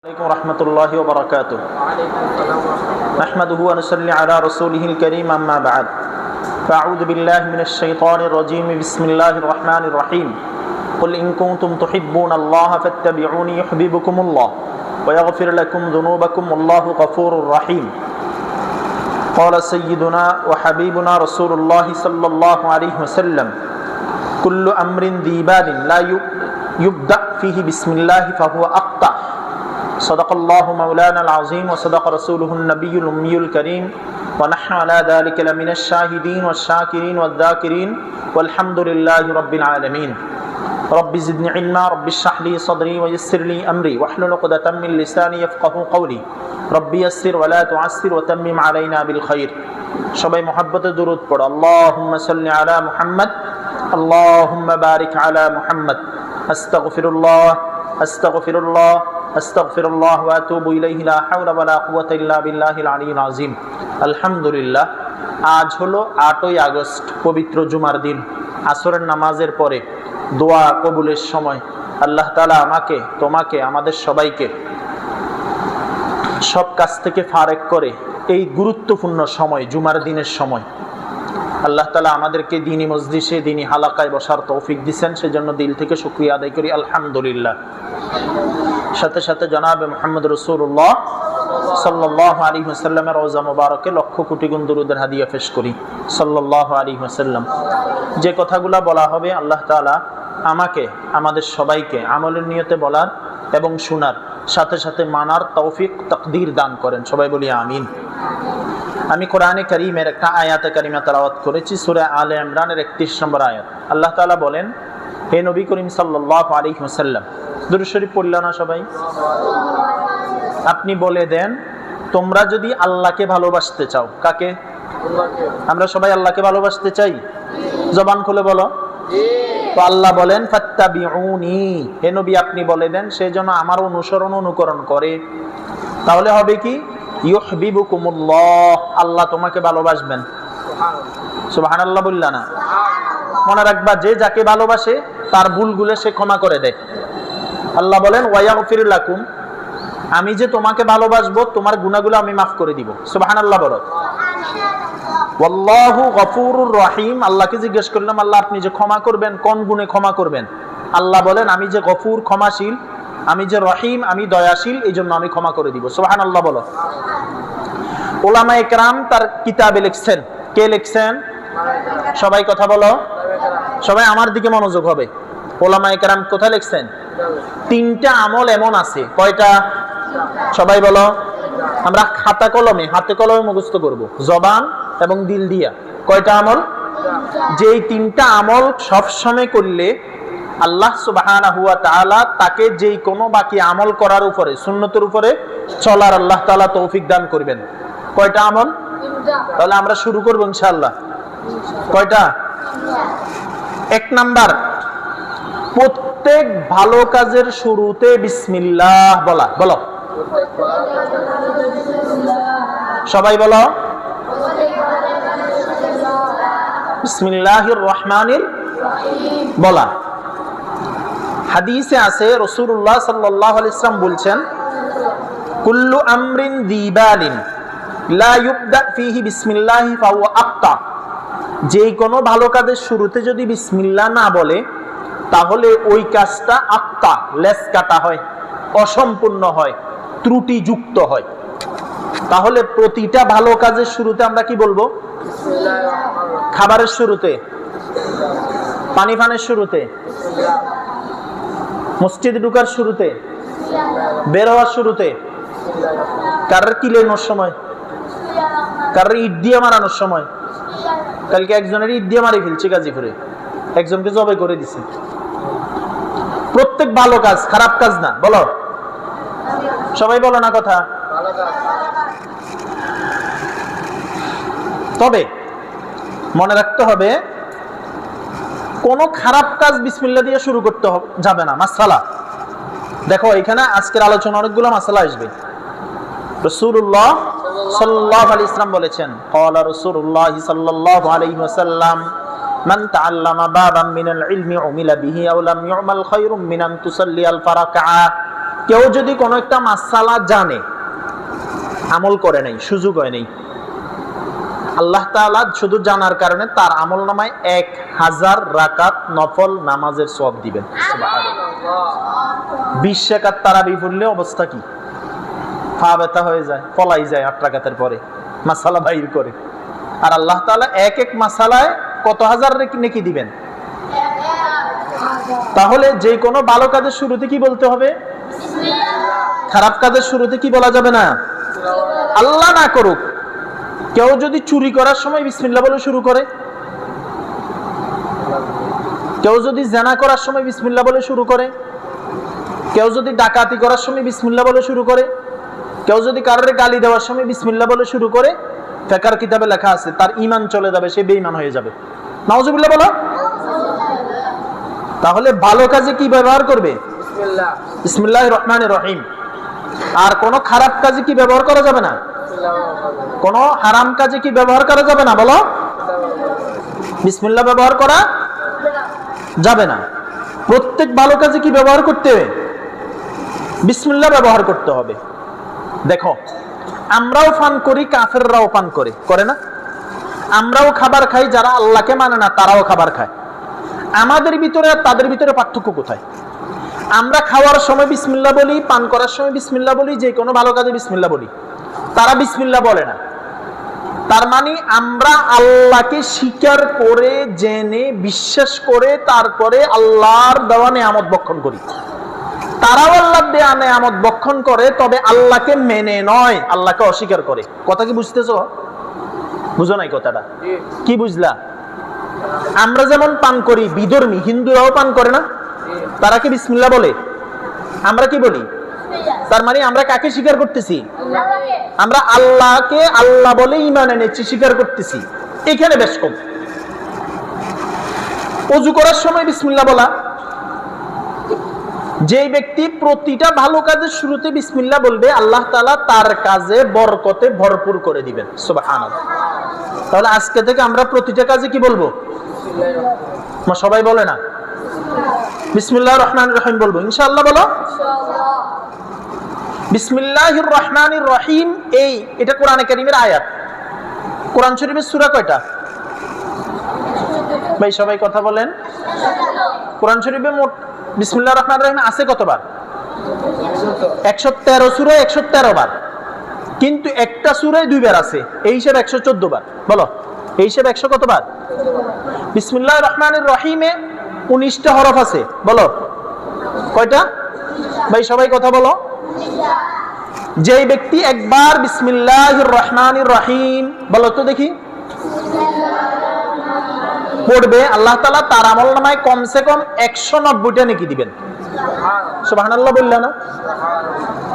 عليكم ورحمة الله وبركاته. نحمده ونصلي على رسوله الكريم أما بعد. فأعوذ بالله من الشيطان الرجيم. بسم الله الرحمن الرحيم. قل إن كنتم تحبون الله فاتبعوني يحببكم الله ويغفر لكم ذنوبكم والله غفور رحيم. قال سيدنا وحبيبنا رسول الله صلى الله عليه وسلم كل أمر ذي بال لا يبدأ فيه بسم الله فهو أقطع. صدق الله مولانا العظيم وصدق رسوله النبي الأمي الكريم ونحن على ذلك لمن الشاهدين والشاكرين والذاكرين والحمد لله رب العالمين رب زدني علما رب اشرح لي صدري ويسر لي أمري واحلل عقدة من لساني يفقه قولي ربي يسر ولا تعسر وتمم علينا بالخير সবাই মহাব্বতে দরুদ পড়ো اللهم صل على محمد اللهم بارك على محمد أستغفر الله أستغفر الله استغفر الله واتوب اليه لا حول ولا قوه الا بالله العلي العظيم الحمد لله আজ হলো আটই আগস্ট, পবিত্র জুমার দিন। আসরের নামাজের পরে দোয়া কবুলের সময় আল্লাহ তালা আমাকে, তোমাকে, আমাদের সবাইকে সব কাজ থেকে ফারেক করে এই গুরুত্বপূর্ণ সময়, জুমার দিনের সময়, আল্লাহ তালা আমাদেরকে দিনী মসজিষে দিনী হালাকায় বসার তৌফিক দিচ্ছেন সেজন্য দিল থেকে শুক্রিয়া আদায় করি। আলহামদুলিল্লাহ। সাথে সাথে জনাবে মোহাম্মদ রসুল্লাহ সাল্লাহ আলী হাসাল্লামের রোজা মুবারকে লক্ষ কোটি গুণ দুরুদের হাদিয়া পেশ করি। সাল্লাহ আলী হাসাল্লাম যে কথাগুলা বলা হবে আল্লাহ তালা আমাকে, আমাদের সবাইকে আমলের নিয়তে বলার এবং শোনার, সাথে সাথে মানার তৌফিক, তকদির দান করেন। সবাই বলি আমিন। আমি কোরআনে করিমের একটা আয়াতে কারিমা তালাওয়াত করেছি, সুরে আলে ইমরানের একত্রিশ নম্বর আয়াত। আল্লাহ তালা বলেন, হে নবী করিম সাল্লাহ আলী হাসাল্লাম দুরুশরীফ পড়ল না সবাই? আপনি বলে দেন, তোমরা যদি আল্লাহকে ভালোবাসতে চাও, কাকে? আমরা সবাই আল্লাহকে ভালোবাসতে চাই? জবান খুলে বলো। তো আল্লাহ বলেন, ফাত্তাবিউনি। হে নবী, আপনি বলে দেন, সে যেন আমার অনুসরণ অনুকরণ করে। তাহলে হবে কি? ইউহবিবুকুমুল্লাহ। আল্লাহ তোমাকে ভালোবাসবেন। সুবহানাল্লাহ বললা না? মনে রাখবা, যে যাকে ভালোবাসে, তার ভুলগুলো সে ক্ষমা করে দেয়। আল্লাহ বলেন ওয়াইয়াগফির লাকুম। আমি যে তোমাকে ভালোবাসবো, তোমার গুণাগুলো আমি মাফ করে দিব। সুবহানাল্লাহ বলো। ওয়াল্লাহু গফুরুর রহিম। আল্লাহকে জিজ্ঞেস করলাম, আল্লাহ, আপনি যে ক্ষমা করবেন, কোন গুণে ক্ষমা করবেন? আল্লাহ বলেন, আমি যে গফুর, ক্ষমাশীল, আমি যে রহিম, আমি দয়াশীল এই জন্য আমি ক্ষমা করে দিব। সোহান আল্লাহ বলো। ওলামা একরাম তার কিতাবে লিখছেন। কে লিখছেন? সবাই কথা বলো। সবাই আমার দিকে মনোযোগ হবে। ওলামা একরাম কোথায় লিখছেন? তিনটা আমল এমন আছে। কয়টা? সবাই বলো। আমরা খাতা কলমে হাতে কলমে মুখস্থ করব। জবান এবং দিল দিয়া। কয়টা আমল? যেই তিনটা আমল সবসময় করলে আল্লাহ সুবাহানা হুয়া তাআলা তাকে যেই কোনো বাকি আমল করার উপরে সুন্নতের উপরে চলার আল্লাহ তাআলা তৌফিক দান করবেন। কয়টা আমল? তাহলে আমরা শুরু করব ইনশাল্লাহ কয়টা? এক নাম্বার প্রত্যেক ভালো কাজের শুরুতে বিসমিল্লাহ বলা, বলো। সবাই বলো। বিসমিল্লাহির রহমানির বলা। হাদিসে আছে রসুল্লাহ সাল্লাহ ইসলাম বলছেন, কুল্লু আমরিন দিবালিন বিসমিল্লাহি যেই কোনো ভালো কাজের শুরুতে যদি বিসমিল্লাহ না বলে তাহলে ওই কাজটা আক্তা লেস কাটা হয়, অসম্পূর্ণ হয়, ত্রুটিযুক্ত হয়। তাহলে প্রতিটা ভালো কাজের শুরুতে আমরা কি বলব? খাবারের শুরুতে, পানি ফানের শুরুতে, মসজিদ ঢুকার শুরুতে বের হওয়ার শুরুতে, কারোর কিলেনোর সময়, কারোর ইট দিয়ে মারানোর সময়। কালকে একজনের ইট দিয়ে মারি ফেলছে গাজীপুরে, একজনকে জবে করে দিছে। প্রত্যেক ভালো কাজ, খারাপ কাজ না, বলো। সবাই বলো না কথা। তবে মনে রাখতে হবে, কোনো খারাপ কাজ বিসমিল্লা দিয়ে শুরু করতে যাবে না মাসালা দেখো, এখানে আজকের আলোচনা অনেকগুলো মাসালা আসবে। রসুল্লাহ সাল্লাহ আলী ইসলাম বলেছেন রসুল্লাহ সাল্লাহ আলী من تعلم بابا من العلم عمل به أو لم يعمل خير من أن تصلي الفركعة কেউ যদি কোনো একটা মাসালা জানে আমল করে নাই সুযোগ হয় নাই আল্লাহ তাআলা শুধু জানার কারণে তার আমল নামায় এক হাজার রাকাত নফল নামাজের সব দিবেন বিশ রাকাত তারাবি পড়লে অবস্থা কি পা ব্যথা হয়ে যায় পলাই যায় আট রাকাতের পরে মাসালা বাইর করে আর আল্লাহ তাআলা এক এক মাসালায় কত হাজার নেকি দিবেন? তাহলে যে কোনো ভালো কাজের শুরুতে কি বলতে হবে? খারাপ কাজের শুরুতে কি বলা যাবে না? আল্লাহ না করুক। কেউ যদি চুরি করার সময় বিসমিল্লা বলে শুরু করে। কেউ যদি জেনা করার সময় বিসমিল্লা বলে শুরু করে। কেউ যদি ডাকাতি করার সময় বিসমিল্লা বলে শুরু করে। কেউ যদি কারোর গালি দেওয়ার সময় বিসমিল্লা বলে শুরু করে। ফেকার কিতাবে লেখা আছে তার ইমান চলে যাবে সে বেঈমান হয়ে যাবে। নাউজুবিল্লাহ বলো। তাহলে ভালো কাজে কি ব্যবহার করবে? বিসমিল্লাহ রহমান রহিম। আর কোনো খারাপ কাজে কি ব্যবহার করা যাবে না? কোনো হারাম কাজে কি ব্যবহার করা যাবে না? বলো। বিসমিল্লাহ ব্যবহার করা যাবে না। প্রত্যেক ভালো কাজে কি ব্যবহার করতে হবে? বিসমিল্লাহ ব্যবহার করতে হবে। দেখো আমরাও পান করি, কাফেররাও পান করে। করে না? আমরাও খাবার খাই, যারা আল্লাহকে মানে না, তারাও খাবার খায়। আমাদের ভিতরে আর তাদের ভিতরে পার্থক্য কোথায়? আমরা খাওয়ার সময় বিসমিল্লা বলি, পান করার সময় বিসমিল্লা বলি, যে কোনো ভালো কাজে বিসমিল্লা বলি। তারা বিসমিল্লা বলে না। তার মানে আমরা আল্লাহকে স্বীকার করে, জেনে, বিশ্বাস করে, তারপরে আল্লাহর দেওয়া নেয়ামত বক্ষণ করি। তারাও আল্লাহ দেয়া নেয়ামত বক্ষণ করে তবে আল্লাহকে মেনে নয় আল্লাহকে অস্বীকার করে। কথা কি বুঝতেছো? বুঝো নাই কথাটা? কি বুঝলা? আমরা যেমন পান করি বিধর্মী হিন্দুরাও পান করে না? জি। তারা কি বিসমিল্লা বলে? আমরা কি বলি? তার মানে আমরা কাকে স্বীকার করতেছি? আমরা আল্লাহকে আল্লাহ বলে ইমান এনেছি স্বীকার করতেছি। এখানে বেশ কম। অজু করার সময় বিসমিল্লা বলা যে ব্যক্তি প্রতিটা ভালো কাজের শুরুতে বিসমিল্লা বলবে, আল্লাহ তালা তার কাজে বরকতে ভরপুর করে দিবেন। সুবহানাল্লাহ। তাহলে আজকে থেকে আমরা প্রতিটা কাজে কি বলব? সবাই বলে না? বিসমিল্লাহ রহমান রহিম বলব। ইনশাআল্লাহ বলো। বিসমিল্লাহির রহমানির রহিম, এই, এটা কোরআনে কারিমের আয়াত। কোরআন শরীফের সূরা কয়টা? ভাই, সবাই কথা বলেন। কোরআন শরীফে মোট বিসমিল্লাহ রহমান রহিম আছে কতবার? একশো তেরো সুরে একশো তেরো বার। কিন্তু একটা সুরায় দুইবার আছে। এই হিসাবে একশো চোদ্দ বার। বলো, এই হিসাবে একশো কতবার বিসমিল্লাহ রহমানের রহিমে উনিশটা হরফ আছে। বলো, কয়টা? ভাই, সবাই কথা বলো। যেই ব্যক্তি একবার বিসমিল্লাহ রহমানির রহিম, বলো তো দেখি। পড়বে, আল্লাহ তালা তার আমল নামায় কমসে কম একশো নব্বইটা নাকি দিবেন। সুবহানাল্লাহ বললে না?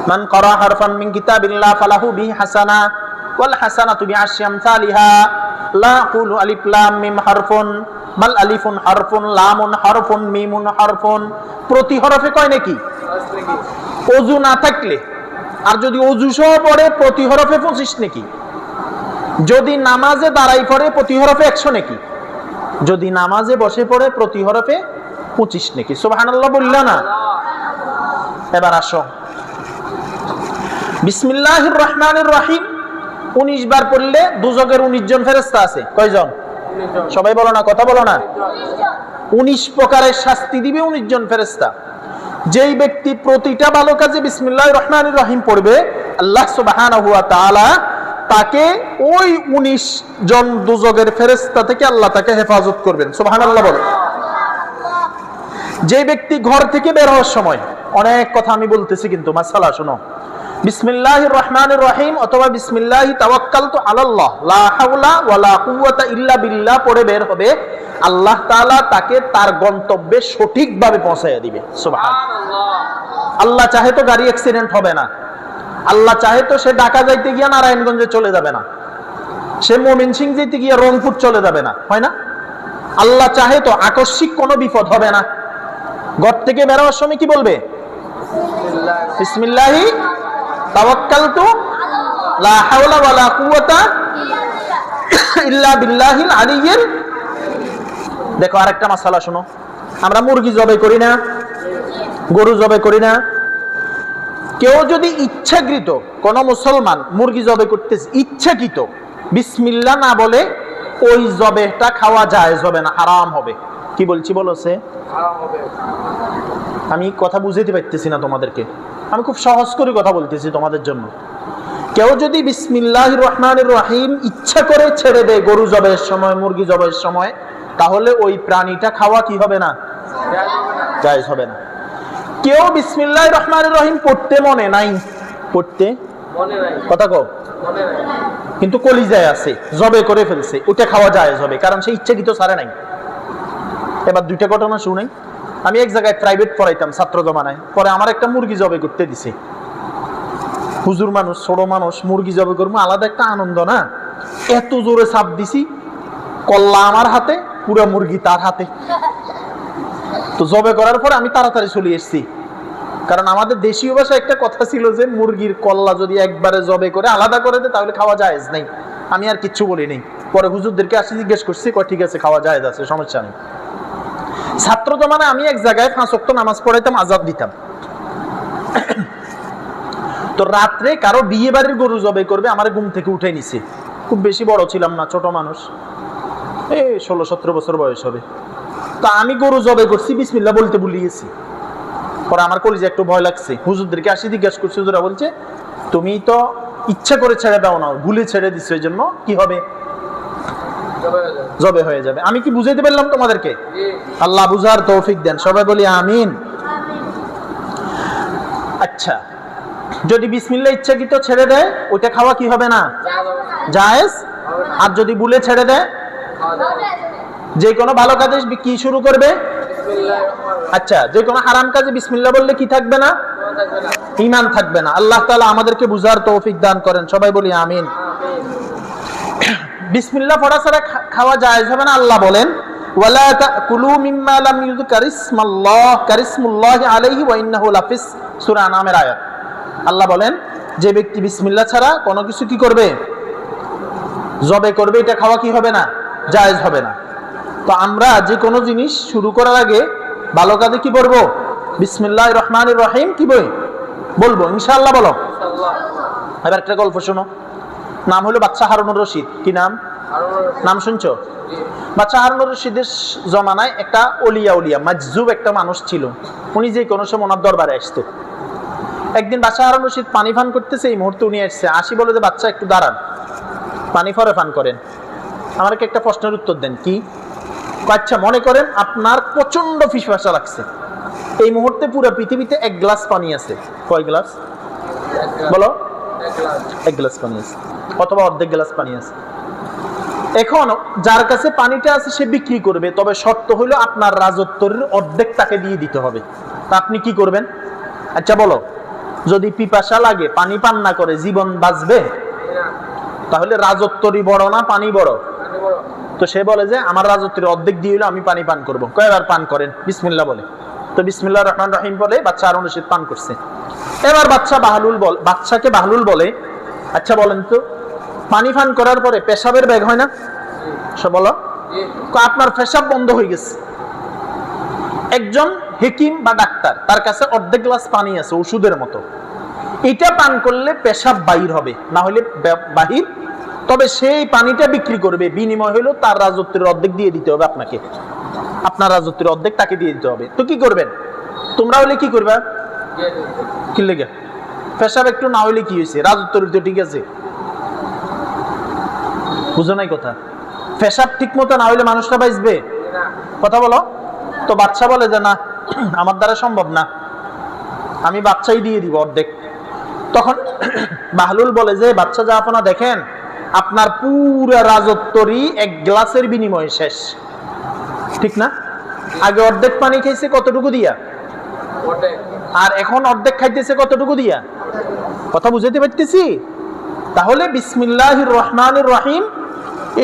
মান করা হারফান মিন কিতাবিল্লাহ ফালাহু বিহি হাসানা ওয়াল হাসানাতু বিআশরি আমসালিহা লা আকুলু আলিফ লাম মিম হারফুন, বাল আলিফুন হারফুন, লামুন হারফুন, মিমুন হারফুন, প্রতি হরফে কয় নাকি? অজু না থাকলে। আর যদি অজু সহ পড়ে, প্রতি হরফে পঁচিশ নাকি? যদি নামাজে দাঁড়াই পড়ে, প্রতি হরফে একশো নাকি? যদি নামাজে বসে পড়ে প্রতি হরফে পঁচিশ নাকি। সুবহানাল্লাহ বললা না? এবার আসো। বিসমিল্লাহির রহমানির রহিম উনিশ বার পড়লে দুজকের উনিশ জন ফেরেস্তা আছে। কয়জন? সবাই বলো না কথা বলো না। উনিশ প্রকারের শাস্তি দিবে উনিশ জন ফেরেস্তা যেই ব্যক্তি প্রতিটা ভালো কাজে বিসমিল্লাহ রহমান রহিম পড়বে আল্লাহ তাআলা তাকে ওই উনিশ জন দুজগের ফেরেস্তা থেকে আল্লাহ তাকে হেফাজত করবেন। সুবহানাল্লাহ বলে। যে ব্যক্তি ঘর থেকে বের হওয়ার সময়, অনেক কথা আমি বলতেছি কিন্তু মাসালা, শোনো। বিসমিল্লাহির রহমানির রহিম অথবা বিসমিল্লাহি তাওয়াক্কালতু আলাল্লাহ, লা হাওলা ওয়ালা কুওয়াতা ইল্লা বিল্লাহ পড়ে বের হবে, আল্লাহ তাআলা তাকে তার গন্তব্যে সঠিকভাবে পৌঁছাইয়া দিবে। আল্লাহ চাহে তো গাড়ি অ্যাক্সিডেন্ট হবে না। আল্লাহ চাহে তো সে ঢাকা যাইতে গিয়া নারায়ণগঞ্জে চলে যাবে না। সে মমিন সিং যেতে গিয়ে রংপুর চলে যাবে না, হয় না? আল্লাহ চাহে তো আকস্মিক কোনো বিপদ হবে না। ঘর থেকে বেরোবার সময় কি বলবে? বিসমিল্লাহি, তাওয়াক্কালতু, লা হাওলা ওয়ালা কুওয়াতা ইল্লা বিল্লাহিল আলিয়্যিল। দেখো আরেকটা মাসালা শোনো। আমরা মুরগি জবাই করি না, গরু জবাই করি না কেউ যদি ইচ্ছাকৃত কোন মুসলমান মুরগি জবে করতেছে ইচ্ছাকৃত বিসমিল্লা না বলে ওই জবেটা খাওয়া যায় হবে না আরাম হবে। কি বলছি বলো সে? আমি কথা বুঝাইতে পারতেছি না তোমাদেরকে। আমি খুব সহজ করে কথা বলতেছি তোমাদের জন্য। কেউ যদি বিসমিল্লাহ রহমান রহিম ইচ্ছা করে ছেড়ে দেয় গরু জবের সময় মুরগি জবের সময় তাহলে ওই প্রাণীটা খাওয়া কি হবে না? জায়েজ হবে না। জায়েজ হবে না। কেউ বিসমিল্লাহ রহমান রহিম পড়তে মনে নাই। পড়তে? কথা কো কিন্তু কলিজায় আছে জবে করে ফেলছে ওটা খাওয়া যায় হবে কারণ সে ইচ্ছাকৃত সারে নাই। এবার দুইটা ঘটনা শুনাই। আমি এক জায়গায় প্রাইভেট পড়াইতাম ছাত্র জমানায় পরে আমার একটা মুরগি জবে করতে দিছে। হুজুর মানুষ ছোট মানুষ মুরগি জবে করব আলাদা একটা আনন্দ না? এত জোরে চাপ দিছি কল্লা আমার হাতে পুরো মুরগি তার হাতে। তো জবে করার পর আমি তাড়াতাড়ি চলে এসেছি। কারণ আমাদের দেশীয় ভাষায় একটা কথা ছিল যে, মুরগির কল্লা যদি একবারে জবে করে আলাদা করে দেয়, তাহলে খাওয়া যায় নাই। আমি আর কিচ্ছু বলি নেই পরে হুজুরদেরকে আসি জিজ্ঞেস করছি, কয়, ঠিক আছে, খাওয়া যায় আছে, সমস্যা নেই। ছাত্র জমানে আমি এক জায়গায় পাঁচ ওয়াক্ত নামাজ পড়াইতাম, আজাদ দিতাম। তো রাত্রে কারও বিয়ে বাড়ির গরু জবে করবে, আমার ঘুম থেকে উঠে নিছে। খুব বেশি বড় ছিলাম না, ছোট মানুষ। এই ষোলো সতেরো বছর বয়স হবে। তা আমি গরু জবে করছি বিসমিল্লা বলতে ভুলে গেছি। পরে আমার কলেজে একটু ভয় লাগছে। হুজুরদেরকে আসি জিজ্ঞাসা করছি হুজুরা বলছে তুমি তো ইচ্ছা করে ছেড়ে দাও না ভুলে ছেড়ে দিচ্ছ এই জন্য কি হবে? জবে হয়ে যাবে। আমি কি বুঝাইতে পারলাম তোমাদেরকে? আল্লাহ বুঝার তৌফিক দেন। সবাই বলি আমিন। আচ্ছা যদি বিসমিল্লা ইচ্ছাকৃত ছেড়ে দেয় ওইটা খাওয়া কি হবে না? জায়েজ? আর যদি ভুলে ছেড়ে দেয়? যে কোনো ভালো কাজে কি শুরু করবে? আচ্ছা যে কোনো হারাম কাজে বিসমিল্লা বললে কি থাকবে না? ইমান থাকবে না। আল্লাহ তাআলা আমাদেরকে বুঝার তৌফিক দান করেন। সবাই বলি আমিন। বিসমিল্লাহ পড়া ছাড়া খাওয়া জায়েজ হবে না, আল্লাহ বলেন। ওয়ালা মিম্মা লাম কারিসমুল্লাহ আলাইহি ওয়া ইন্নাহু লাফিস। সূরা আয়াত। আল্লাহ বলেন, যে ব্যক্তি বিসমিল্লাহ ছাড়া কোনো কিছু কি করবে? জবে করবে, এটা খাওয়া কি হবে না? জায়েজ হবে না। তো আমরা যে কোনো জিনিস শুরু করার আগে ভালো কাজে কি বলব? বিসমিল্লাহ রহমান রহিম কি বই? বলব ইনশাআল্লাহ বলো। এবার একটা গল্প শোনো। নাম হলো বাচ্চা হারুনুর রশিদ। কি নাম? নাম শুনছো? বাচ্চা হারুনুর রশিদের জমানায় একটা অলিয়া উলিয়া মাজজুব একটা মানুষ ছিল। উনি যে কোনো সময় ওনার দরবারে আসতো। একদিন বাচ্চা হারুন রশিদ পানি পান করতেছে এই মুহূর্তে উনি আসছে আসি বলে যে বাচ্চা একটু দাঁড়ান। পানি ফরে পান করেন। আমাকে একটা প্রশ্নের উত্তর দেন। কি? আচ্ছা মনে করেন আপনার প্রচণ্ড ফিসফাসা লাগছে। এই মুহূর্তে পুরো পৃথিবীতে এক গ্লাস পানি আছে। কয় গ্লাস? বলো। এক গ্লাস পানি আছে। অথবা অর্ধেক গ্লাস পানি আছে। এখন যার কাছে পানিটা আছে সে বিক্রি করবে, তবে শর্ত হলো আপনার রাজত্বের অর্ধেক তাকে দিয়ে দিতে হবে। তা আপনি কি করবেন? আচ্ছা বলো। যদি পিপাসা লাগে, পানি পান না করে জীবন বাঁচবে? তাহলে রাজত্বরই বড় না পানি বড় পানি বড়? তো সে বলে যে, আমার রাজত্বের অর্ধেক দিয়ে হলো আমি পানি পান করব। কয়বার পান করেন। বিসমিল্লা বলে। তো বিসমিল্লাহ রহমান রহিম বলে, বাচ্চা আরও রশিদ পান করছে। এবার বাচ্চা বাহলুল বল, বাচ্চাকে বাহলুল বলে আচ্ছা বলেন তো, পানি পান করার পরে পেশাবের ব্যাগ হয় না? সে বলো আপনার পেশাব বন্ধ হয়ে গেছে। একজন হেকিম বা ডাক্তার, তার কাছে অর্ধেক গ্লাস পানি আছে, ওষুধের মতো। এটা পান করলে পেশাব বাহির হবে, না হলে বাহির তবে সেই পানিটা বিক্রি করবে। বিনিময় হলো তার রাজত্বের অর্ধেক দিয়ে দিতে হবে আপনাকে। আপনার রাজত্বের অর্ধেক তাকে দিয়ে দিতে হবে। তো কি করবেন? তোমরা হলে কি করবে? কি লেগে? পেশাব একটু না হইলে কি হয়েছে রাজত্বের তো ঠিক আছে। বুঝো নাই কথা। পেশাব ঠিক মতো না হইলে মানুষটা বাঁচবে? কথা বলো। তো বাচ্চা বলে যে, না, আমার দ্বারা সম্ভব না। আমি বাচ্চাই দিয়ে দিব অর্ধেক। তখন বাহলুল বলে যে বাচ্চা যা আপনা দেখেন আপনার পুরো রাজত্বরই এক গ্লাসের বিনিময়ে শেষ। ঠিক না? আগে অর্ধেক পানি খাইছে কতটুকু দিয়া? আর এখন অর্ধেক খাইতেছে কতটুকু দিয়া? কথা বুঝাতে পারতেছি? তাহলে বিসমিল্লাহির রহমান রহিম,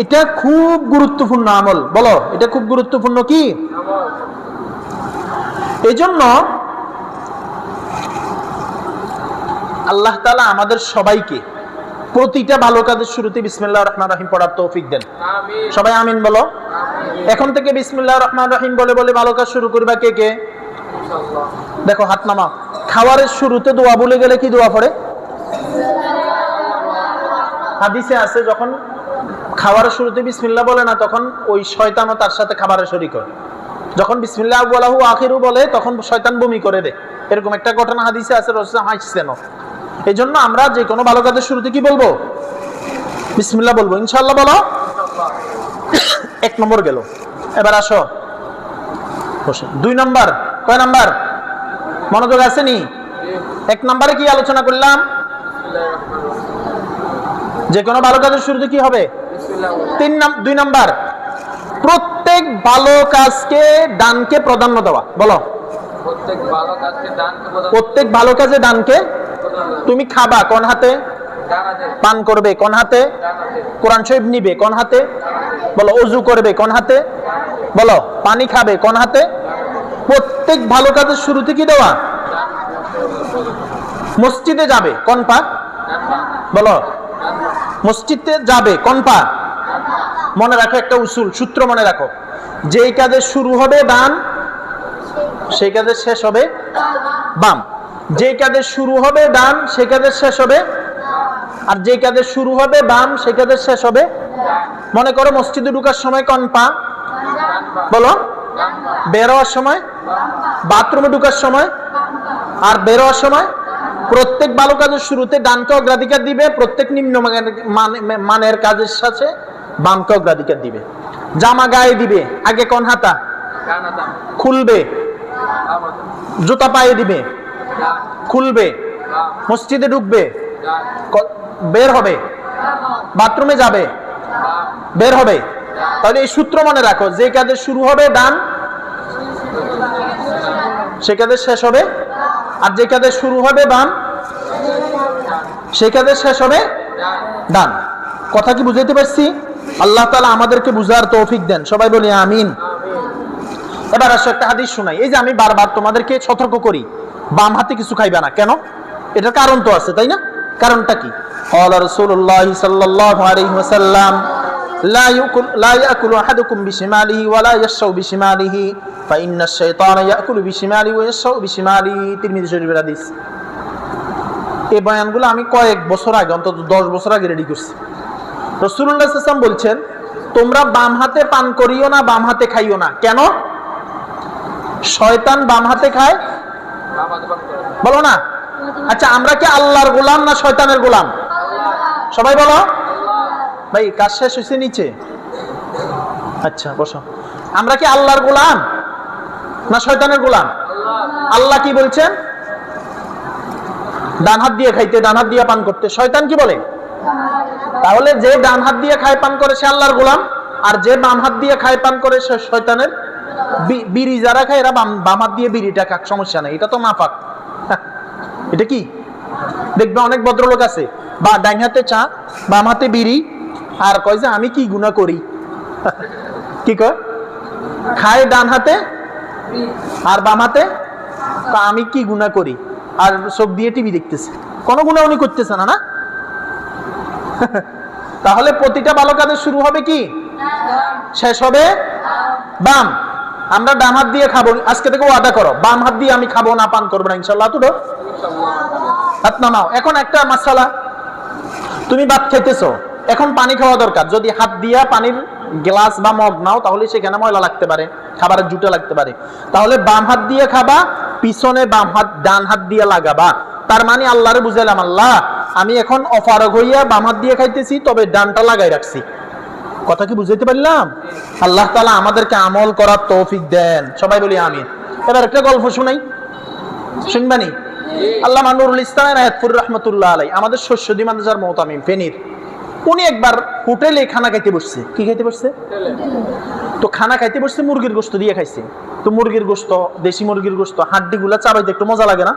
এটা খুব গুরুত্বপূর্ণ আমল। বলো, এটা খুব গুরুত্বপূর্ণ কি? এই জন্য আল্লাহ তালা আমাদের সবাইকে প্রতিটা ভালো কাজের শুরুতে বিসমিল্লাহ রহমান রহিম পড়ার তৌফিক দেন। সবাই আমিন বলো। এখন থেকে বিসমিল্লাহ রহমান রহিম বলে বলে ভালো কাজ শুরু করবা কে কে? দেখো হাত নামা খাবারের শুরুতে দোয়া বলে গেলে কি দোয়া পড়ে? হাদিসে আছে যখন খাবারের শুরুতে বিসমিল্লা বলে না তখন ওই শয়তানও তার সাথে খাবারের শরিক হয়। যখন বিসমিল্লাহ আবুয়ালাহু আখিরু বলে তখন শয়তান বমি করে দেয় এরকম একটা ঘটনা হাদিসে আছে রসুল হাসছেন এই জন্য আমরা যে কোনো ভালো কাজের শুরুতে কি বলব? বিসমিল্লাহ বলব। ইনশাল্লাহ বলো। এক নম্বর গেল। এবার আসো। বসো। দুই নম্বর। কয় নাম্বার? মনোযোগ আসেনি? এক নম্বরে কি আলোচনা করলাম? যে কোনো ভালো কাজের শুরুতে কি হবে? তিন দুই নাম্বার। প্রত্যেক ভালো কাজকে ডানকে প্রাধান্য দেওয়া। বলো। প্রত্যেক ভালো কাজকে দানকে তুমি খাবা কোন হাতে? পান করবে কোন হাতে? কোরআন শরীফ নিবে কোন হাতে? বলো, অজু করবে কোন হাতে? বলো, পানি খাবে কোন হাতে? প্রত্যেক ভালো কাজের শুরুতে কি দেওয়া? মসজিদে যাবে কোন পা? বলো, মসজিদে যাবে কোন পা? মনে রাখো একটা উসুল, সূত্র মনে রাখো। যেই কাজের শুরু হবে ডান সেই কাজে শেষ হবে বাম। যেই কাজের শুরু হবে ডান সে কাজের শেষ হবে। আর যে কাজের শুরু হবে বাম সে কাজের শেষ হবে। মনে করো মসজিদে ঢুকার সময় কোন পা? বলো। বেরোয়ার সময়? বাথরুমে ঢুকার সময়? আর বেরোয়ার সময়? প্রত্যেক ভালো কাজের শুরুতে ডানকে অগ্রাধিকার দিবে প্রত্যেক নিম্ন মানের- মানে- মানের কাজের সাথে বামকে অগ্রাধিকার দিবে। জামা গায়ে দিবে আগে কোন হাতা। খুলবে। জুতা পায়ে দিবে। খুলবে, মসজিদে ঢুকবে বের হবে, বাথরুমে যাবে, বের হবে। তাহলে এই সূত্র মনে রাখো, যে কাজের শুরু হবে ডান, সে কাজের শেষ হবে, আর যে কাজের শুরু হবে বাম, সে কাজের শেষ হবে ডান। কথা কি বুঝাইতে পারছি? আল্লাহ তালা আমাদেরকে বুঝার তৌফিক দেন। সবাই বলি আমিন। এবার আসো একটা হাদিস শোনাই। এই যে আমি বারবার তোমাদেরকে সতর্ক করি। বাম হাতে কিছু খাইবে না কেন এটার কারণ তো আছে তাই না কারণটা কি قال رسول الله صلى الله عليه وسلم لا يأكل لا يأكل أحدكم بشماله ولا يشرب بشماله فإن الشيطان يأكل بشماله ويشرب بشماله তিরমিজি শরীফের হাদিস এই বয়ানগুলো আমি কয়েক বছর আগে অন্তত দশ বছর আগে রেডি করছি রসুল্লাহ ইসলাম বলছেন তোমরা বাম হাতে পান করিও না বাম হাতে খাইও না কেন শয়তান বাম হাতে খায় নামাজ পাঠ করে বলো না? আচ্ছা আমরা কি আল্লাহর গোলাম না শয়তানের গোলাম? সবাই বলো। ভাই, কাজ শেষ হয়েছে নিচে। আচ্ছা বসো। আমরা কি আল্লাহর গোলাম না শয়তানের গোলাম? আল্লাহ কি বলছেন? ডান হাত দিয়ে খাইতে, ডান হাত দিয়ে পান করতে। শয়তান কি বলে? তাহলে যে ডান হাত দিয়ে খায় পান করে, সে আল্লাহর গোলাম, আর যে বাম হাত দিয়ে খায় পান করে, সে শয়তানের বিড়ি যারা খায় এরা বাম বাম হাত দিয়ে বিড়িটা খাক সমস্যা নেই। এটা তো মাফাক এটা কি? দেখবে অনেক ভদ্রলোক আছে। বা ডান হাতে চা বাম হাতে বিড়ি আর কয় যে আমি কি গুণা করি? কি কয়? খায় ডান হাতে আর বাম হাতে তা আমি কি গুণা করি? আর চোখ দিয়ে টিভি দেখতেছে। কোনো গুণা উনি করতেছে না না? তাহলে প্রতিটা ভালো কাজের শুরু হবে কি? শেষ হবে? বাম। আমরা ডান হাত দিয়ে খাব, আজকে থেকে ওয়াদা করো। বাম হাত দিয়ে আমি খাব না, পান করব না ইনশাল্লাহ তুলো হাত নামাও। এখন একটা মাসালা। তুমি ভাত খেতেছো এখন পানি খাওয়া দরকার। যদি হাত দিয়া পানির গ্লাস বা মগ নাও, তাহলে সেখানে ময়লা লাগতে পারে, খাবারের জুটা লাগতে পারে। তাহলে বাম হাত দিয়ে খাবা, পিছনে বাম হাত, ডান হাত দিয়ে লাগাবা। তার মানে আল্লাহরে বুঝাইলাম, আল্লাহ, আমি এখন অফারক হইয়া বাম হাত দিয়ে খাইতেছি, তবে ডানটা লাগাই রাখছি। কথা কি বুঝাইতে পারলাম? আল্লাহ তালা আমাদেরকে আমল করার তৌফিক দেন। সবাই বলি আমিন। এবার একটা গল্প শুনাই। শুনবানি আল্লাহ নুরুল ইসলামের আয়াতপুর রহমতুল্লাহ আলাই আমাদের শস্যদি মাদ্রাসার মহতামিম ফেনির। উনি একবার হোটেলে খানা খাইতে বসছে। কি খাইতে বসছে? তো খানা খাইতে বসছে, মুরগির গোস্ত দিয়ে খাইছে। তো মুরগির গোস্ত, দেশি মুরগির গোস্ত, হাড্ডিগুলা চাবাইতে একটু মজা লাগে না?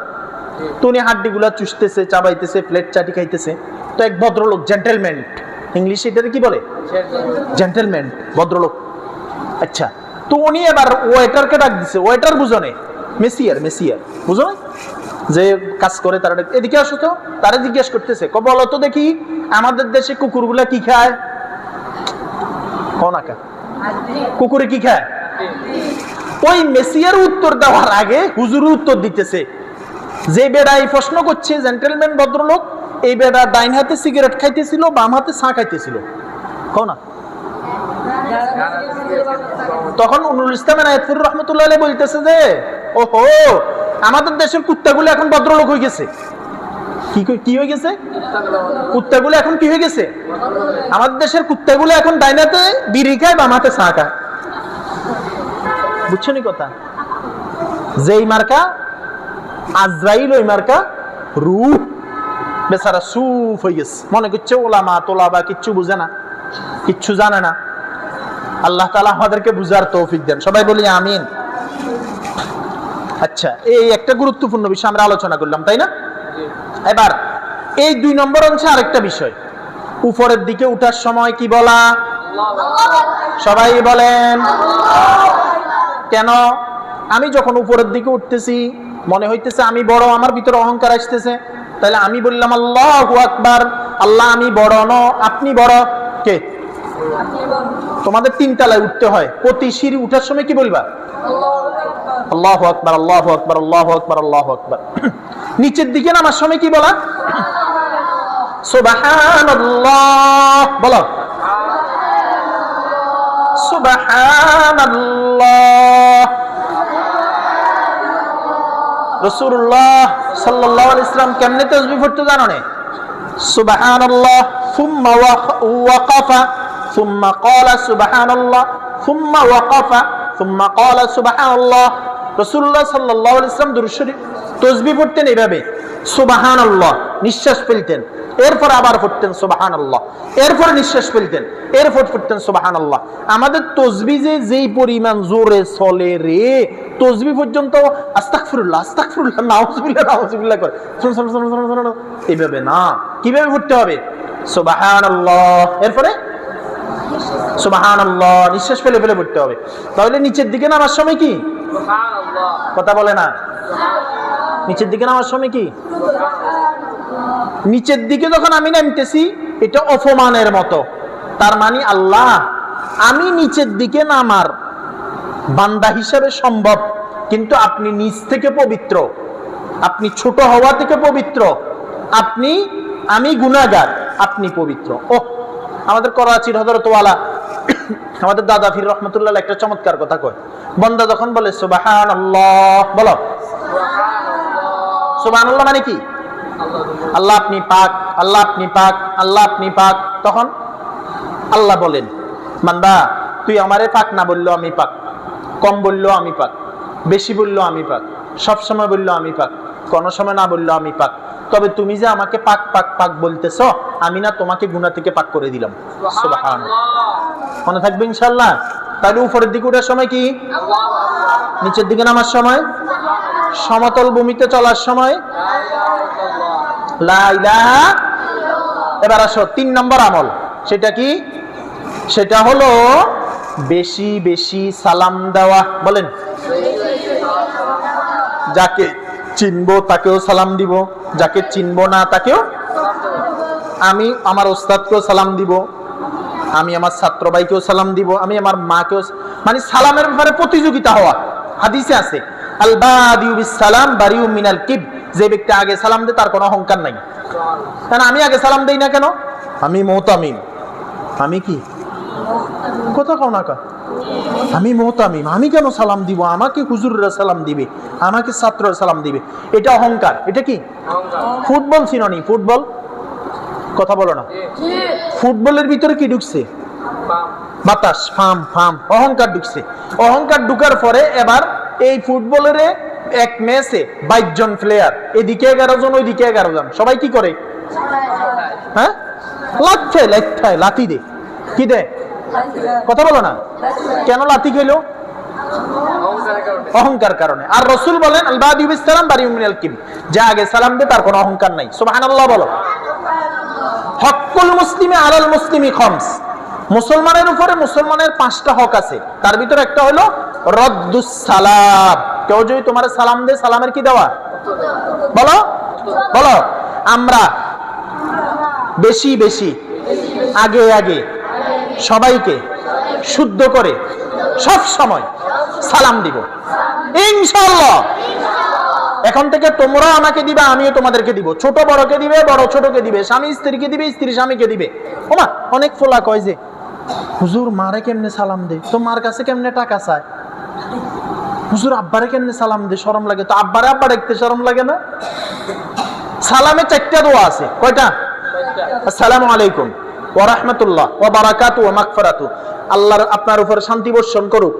তো উনি হাড্ডিগুলা চুষতেছে, চাবাইতেছে, প্লেট চাটি খাইতেছে। তো এক ভদ্রলোক জেন্টেলম্যান ইংলিশে এটাকে কি বলে? জেন্টেলম্যান ভদ্রলোক। আচ্ছা তো উনি এবার ওয়েটারকে ডাক দিছে। ওয়েটার বুঝনে মেসিয়ার মেসিয়ার বুঝো যে কাজ করে, তারা এদিকে আসো তো। তারা জিজ্ঞেস করতেছে বলো তো দেখি, আমাদের দেশে কুকুরগুলা কি খায়? কনাকা কুকুরে কি খায়? ওই মেসিয়ার উত্তর দেওয়ার আগে হুজুর উত্তর দিতেছে। যে বেড়া এই প্রশ্ন করছে জেন্টেলম্যান ভদ্রলোক এই বেড়া ডাইন হাতে সিগারেট খাইতেছিল, বাম হাতে চা খাইতেছিল। না? তখন নুরুল ইসলামের আয়াতফুর রহমতুল্লাহ বলতেছে যে, ওহো, আমাদের দেশের কুত্তাগুলো এখন ভদ্রলোক হয়ে গেছে। কি কি হয়ে গেছে? কুত্তাগুলো এখন কি হয়ে গেছে? আমাদের দেশের কুত্তাগুলো এখন ডাইনাতে বিড়ি খায়, বাম হাতে চা খায়। বুঝছ নি কথা? যেই মার্কা, আজরাইল ওই মার্কা, রূহ। বেচারা সুফ হয়ে গেছে। মনে করছে ওলামা তোলা বা কিচ্ছু বুঝে না, কিচ্ছু জানে না। আল্লাহ তালা আমাদেরকে বুঝার তৌফিক দেন। সবাই বলি আমিন। আচ্ছা এই একটা গুরুত্বপূর্ণ বিষয় আমরা আলোচনা করলাম, তাই না? এবার, এই দুই নম্বর হচ্ছে আরেকটা বিষয়। উপরের দিকে উঠার সময় কি বলা? সবাই বলেন। কেন? আমি যখন উপরের দিকে উঠতেছি, মনে হইতেছে আমি বড়, আমার ভিতরে অহংকার আসতেছে। তাহলে আমি বললাম আল্লাহ আকবার আল্লাহ আমি বড় ন আপনি বড় কে? তোমাদের তিন তলায় উঠতে হয়। প্রতি সিঁড়ি উঠার সময় কি বলবা? আল্লাহ আকবার আল্লাহ আকবার আল্লাহ আকবার আল্লাহ আকবার। নিচের দিকে নামার সময় কি বলা? সুবহানাল্লাহ বলো। রাসূলুল্লাহ সাল্লাল্লাহু আলাইহি সাল্লাম কেমনে তাসবিহ পড়তে জানো নে সুবহানাল্লাহ থুম্মা ওয়াকাফা থুম্মা ক্বালা সুবহানাল্লাহ থুম্মা ওয়াকাফা থুম্মা ক্বালা সুবহানাল্লাহ রাসূলুল্লাহ সাল্লাল্লাহু আলাইহি সাল্লাম দুরূদ তাসবিহ পড়তেন এইভাবে সুবহানাল্লাহ নিঃশ্বাস ফেলতেন। এরপর আবার পড়তেন সুবাহান আল্লাহ এরপরে নিঃশ্বাস ফেলতেন এরপর পড়তেন সুবাহান আল্লাহ আমাদের তসবি যে যেই পরিমাণ জোরে চলে রে তসবি পর্যন্ত আস্তাকফিরুল্লাহ আস্তাকফিরুল্লাহ নাউজুবিল্লাহ নাউজুবিল্লাহ করে। এইভাবে না কীভাবে পড়তে হবে? সুবাহান আল্লাহ এরপরে? সুবাহান আল্লাহ নিঃশ্বাস ফেলে ফেলে পড়তে হবে। তাহলে নিচের দিকে নামার সময় কি? কথা বলে না? নিচের দিকে নামার সময় কি? নিচের দিকে যখন আমি নামতেছি, এটা অপমানের মতো। তার মানে আল্লাহ, আমি নিচের দিকে নামার বান্দা হিসাবে সম্ভব, কিন্তু আপনি নিচ থেকে পবিত্র। আপনি ছোট হওয়া থেকে পবিত্র। আপনি, আমি গুনাগার আপনি পবিত্র। ও আমাদের করাচির হজরতওয়ালা আমাদের দাদা ফির রহমতুল্লাহ একটা চমৎকার কথা কয়। বন্দা যখন বলে আল্লাহ বলো। আল্লাহ মানে কি? আল্লাহ আপনি পাক আল্লাহ আপনি পাক আল্লাহ আপনি পাক। তখন আল্লাহ বলেন মান্দা তুই আমারে পাক না বলল আমি পাক কম বলল আমি পাক বেশি বলল আমি পাক সব সময় বলল আমি পাক কোনো সময় না বলল আমি পাক। তবে তুমি যে আমাকে পাক পাক পাক বলতেছ আমি না তোমাকে গুণা থেকে পাক করে দিলাম। মনে থাকবে ইনশাল্লাহ তাহলে উপরের দিকে ওঠার সময় কি? নিচের দিকে নামার সময়? সমতল ভূমিতে চলার সময়। এবার আসো, তিন নম্বর আমল। সেটা কি? সেটা হলো বেশি বেশি সালাম দেওয়া। বলেন। যাকে চিনবো তাকেও সালাম দিব, যাকে চিনবো না তাকেও আমি আমার ওস্তাদকেও সালাম দিব, আমি আমার ছাত্র ভাইকেও সালাম দিব, আমি আমার মাকেও মানে সালামের ব্যাপারে প্রতিযোগিতা হওয়া। হাদিসে আছে। সালাম বারিউ মিনাল কিব। যে ব্যক্তি আগে সালাম দেয়, তার কোনো অহংকার নাই। কেন আমি আগে সালাম দেই না কেন? আমি মোহতামিম আমি কি? কথা কও না আমি মোহতামিম আমি কেন সালাম দিব? আমাকে হুজুররা সালাম দিবে। আমাকে ছাত্ররা সালাম দিবে। এটা অহংকার। এটা কি? ফুটবল চিননি ফুটবল? কথা বলো না। ফুটবলের ভিতরে কি ঢুকছে? বাতাস। ফাম ফাম। অহংকার ঢুকছে। অহংকার ঢুকার পরে এবার এই ফুটবলের এক ম্যাচে বাইশ জন প্লেয়ার এদিকে এগারো জন ওইদিকে এগারো জন সবাই কি করে? হ্যাঁ? লাথে লাথায় লাথি দে। কি দে? কথা বলো না। কেন লাথি খেলো? অহংকার কারণে। আর রসুল বলেন আলবাদিসালাম বাড়ি মিনাল কিম যে আগে সালাম দে, তার কোনো অহংকার নাই। সুবহানাল্লাহ বলো। হকুল মুসলিমে আলাল মুসলিমি খমস। মুসলমানের উপরে মুসলমানের পাঁচটা হক আছে। তার ভিতরে একটা হলো রদ্দুস সালাম। কেউ যদি তোমার সালাম দে সালামের কি দেওয়া? বলো। বলো। আমরা বেশি বেশি, আগে আগে সবাইকে শুদ্ধ করে সব সময় সালাম দিব। ইনশাল্লাহ এখন থেকে তোমরা আমাকে দিবে, আমিও তোমাদেরকে দিব। ছোট বড়কে দিবে, বড় ছোটকে দিবে। স্বামী স্ত্রীকে দিবে, স্ত্রী স্বামীকে দিবে। ওমা, অনেক ফোলা কয় যে, হুজুর, মারে কেমনে সালাম দে তো মার কাছে কেমনে টাকা চায়? হুজুর আব্বারে কেমনে সালাম দে শরম লাগে। তো আব্বারে আব্বা দেখতে শরম লাগে না? সালামে চারটা দোয়া আছে। কয়টা? আসসালামু আলাইকুম। ওয়া রাহমাতুল্লাহ। ওয়া বারাকাতু ওয়া মাগফিরাতু। আল্লাহর আপনার উপর শান্তি বর্ষণ করুক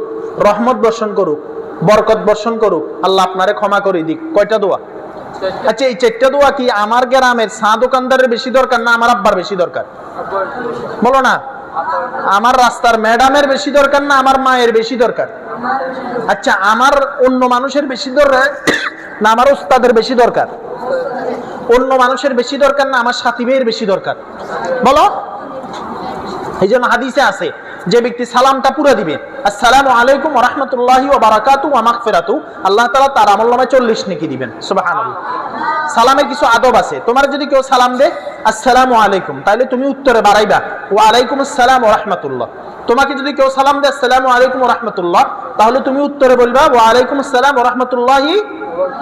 রহমত বর্ষণ করুক বরকত বর্ষণ করুক আল্লাহ আপনারে ক্ষমা করে দিক। কয়টা দোয়া? আচ্ছা এই চারটা দোয়া কি আমার গ্রামের চা দোকানদারের বেশি দরকার না আমার আব্বার বেশি দরকার। বলো না। আমার রাস্তার ম্যাডামের বেশি দরকার না আমার মায়ের বেশি দরকার? আচ্ছা আমার অন্য মানুষের বেশি দরকার না আমার উস্তাদের বেশি দরকার? অন্য মানুষের বেশি দরকার না আমার সাথী ভাইয়ের বেশি দরকার? বলো। এই জন্য হাদিসে আছে, যে ব্যক্তি সালামটা পুরো দিবে, আসসালামু আলাইকুম রাহমাতুল্লাহি আল্লাহ তাআলা তার আমলনামায় 40 নেকি দিবেন, সুবহানাল্লাহ। সালামের কিছু আদব আছে, তোমার যদি কেউ সালাম দে আসসালামু আলাইকুম তাহলে তুমি উত্তরে বাড়াইবা, ওয়া আলাইকুম আসসালাম তোমাকে যদি কেউ সালাম দেয়, আসসালামু আলাইকুম রাহমাতুল্লাহ তাহলে তুমি উত্তরে বলবা, ওয়া আলাইকুম আসসালাম রাহমাতুল্লাহি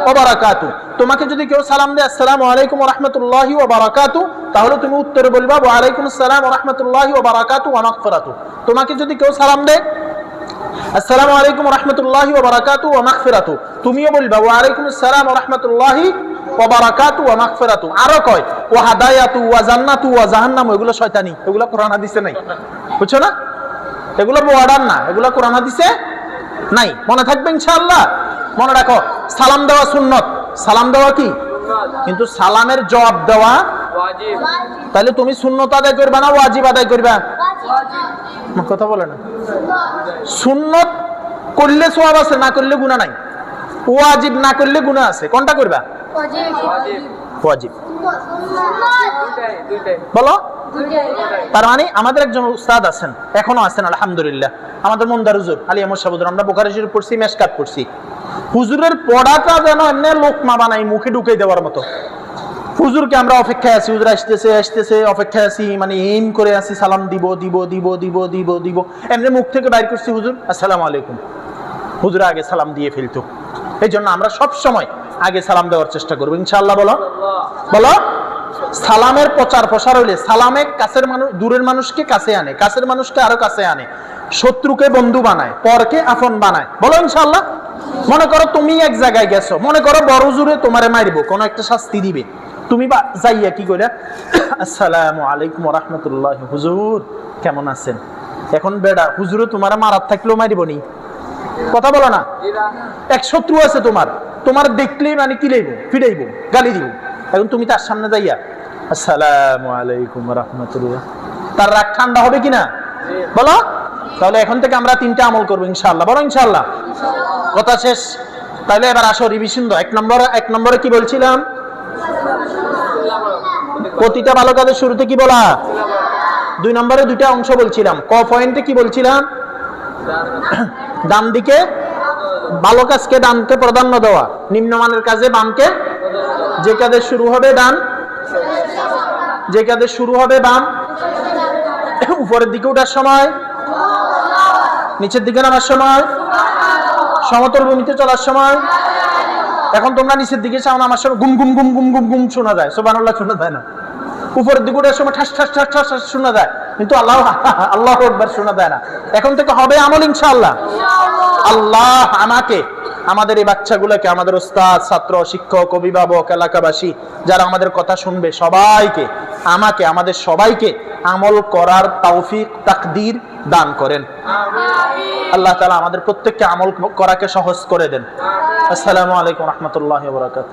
ওয়া বারাকাতু তোমাকে যদি কেউ সালাম দেয়, আসসালামু আলাইকুম রাহমাতুল্লাহি ওয়া বারাকাতু তাহলে তুমি উত্তরে বলবা, ওয়া আলাইকুম আসসালাম রাহমাতুল্লাহি ওয়া বারাকাতু ওয়া মাগফিরাতু তোমাকে যদি কেউ সালাম দেয়, আসসালামু আলাইকুম রহমতুল্লাহি ওয়া বারাকাতু ওয়া মাগফিরাতু তুমিও বলবা, ওয়া আলাইকুম আসসালাম রাহমাতুল্লাহি ওয়া বারাকাতু ওয়া মাগফিরাতু আরও কয়, ওয়া হাদায়াতু ওয়া জান্নাতু ওয়া জাহান্নাম এগুলো শয়তানি এগুলো কোরআন হাদিসে নাই। বুঝছ না? এগুলো মডার্ন না এগুলো কোরআন হাদিসে নাই। মনে থাকবে ইনশাআল্লাহ। মনে রাখো সালাম দেওয়া সুন্নত। সালাম দেওয়া কি? কিন্তু সালামের জবাব দেওয়া তাহলে তুমি সুন্নত আদায় করবে না ওয়াজিব আদায় করবে? কথা বলে না। সুন্নত। করলে সোয়াব আছে না করলে গুণা নাই। ওয়াজিব না করলে গুণা আছে। কোনটা করবা? ওয়াজিব। ওয়াজিব। দুইটাই দুইটাই। বলো। তার মানে আমাদের একজন উস্তাদ আছেন, এখনও আছেন, আলহামদুলিল্লাহ। আমাদের মন্দার হুজুর, আলী আমর সাবুদুর, আমরা বোকারি শরীফ পড়ছি, মেশকাত পড়ছি। হুজুরের পড়াটা যেন এমনি লোকমা বানাই মুখে ঢুকে দেওয়ার মতো। হুজুরকে আমরা অপেক্ষায় আছি, হুজুর আসতেছে আসতেছে, অপেক্ষায় আছি মানে এইম করে আছি, সালাম দিব দিব দিব দিব দিব দিব। এমনি মুখ থেকে বাইর করছি, হুজুর, আসসালামু আলাইকুম। হুজুর আগে সালাম দিয়ে ফেলতো। এই জন্য আমরা সব সময় আগে সালাম দেওয়ার চেষ্টা করব। ইনশাআল্লাহ বলো। বলো। সালামের প্রচার প্রসার হইলে সালামে কাছের মানুষ, দূরের মানুষকে কাছে আনে, কাছের মানুষকে আরও কাছে আনে। শত্রুকে বন্ধু বানায়, পরকে আপন বানায়। বলো ইনশাআল্লাহ। মনে করো তুমি এক জায়গায় গেছো, মনে করো বড় জুড়ে তোমারে মারিব, কোনো একটা শাস্তি দিবে। তুমি বা যাইয়া কি করে আসসালামু আলাইকুম রহমতুল্লাহ হুজুর, কেমন আছেন? এখন বেড়া, হুজুরে তোমার মারাত থাকলেও মারিব নি। কথা বলো না। এক শত্রু আছে তোমার তোমার দেখলেই মানে কি লইব? ফিরাইব, গালি দিব। এখন তুমি তার সামনে যাইয়া আসসালামু আলাইকুম রহমতুল্লাহ। তার রাগ ঠান্ডা হবে কিনা? বলো। তাহলে এখন থেকে আমরা তিনটা আমল করব ইনশাল্লাহ বলো ইনশাল্লাহ কথা শেষ। তাহলে এবার আসো রিভিশন এক নম্বরে এক নম্বরে কি বলছিলাম? প্রতিটা ভালো কাজের শুরুতে কি বলা? দুই নম্বরে দুইটা অংশ বলছিলাম। ক পয়েন্টে কি বলছিলাম? ডান দিকে ভালো কাজকে ডানকে প্রাধান্য দেওয়া। নিম্নমানের কাজে বামকে যে কাজে শুরু হবে, ডান যে কাজে শুরু হবে বাম, উপরের দিকে ওঠার সময়, নিচের দিকে নামার সময় সমতল ভূমিতে চলার সময়। এখন তোমরা নিচের দিকে চাও নামার সময় গুম গুম গুম গুম গুম গুম শোনা যায়। সোবানুল্লাহ শোনা যায় না। উপরের দিকে ওঠার সময় ঠাস ঠাস ঠাস ঠাস ঠাস শোনা যায়। কিন্তু আল্লাহ আল্লাহ একবার শোনা যায় না। এখন থেকে হবে আমল ইনশাআল্লাহ। আল্লাহ আমাকে আমাদের এই বাচ্চাগুলোকে, আমাদের ওস্তাদ ছাত্র, শিক্ষক, অভিভাবক, এলাকাবাসী, যারা আমাদের কথা শুনবে, সবাইকে, আমাকে, আমাদের সবাইকে আমল করার তৌফিক, তাকদির দান করেন। আল্লাহ তালা আমাদের প্রত্যেককে আমল করাকে সহজ করে দেন। আসসালামু আলাইকুম রহমতুল্লাহ বরাকাত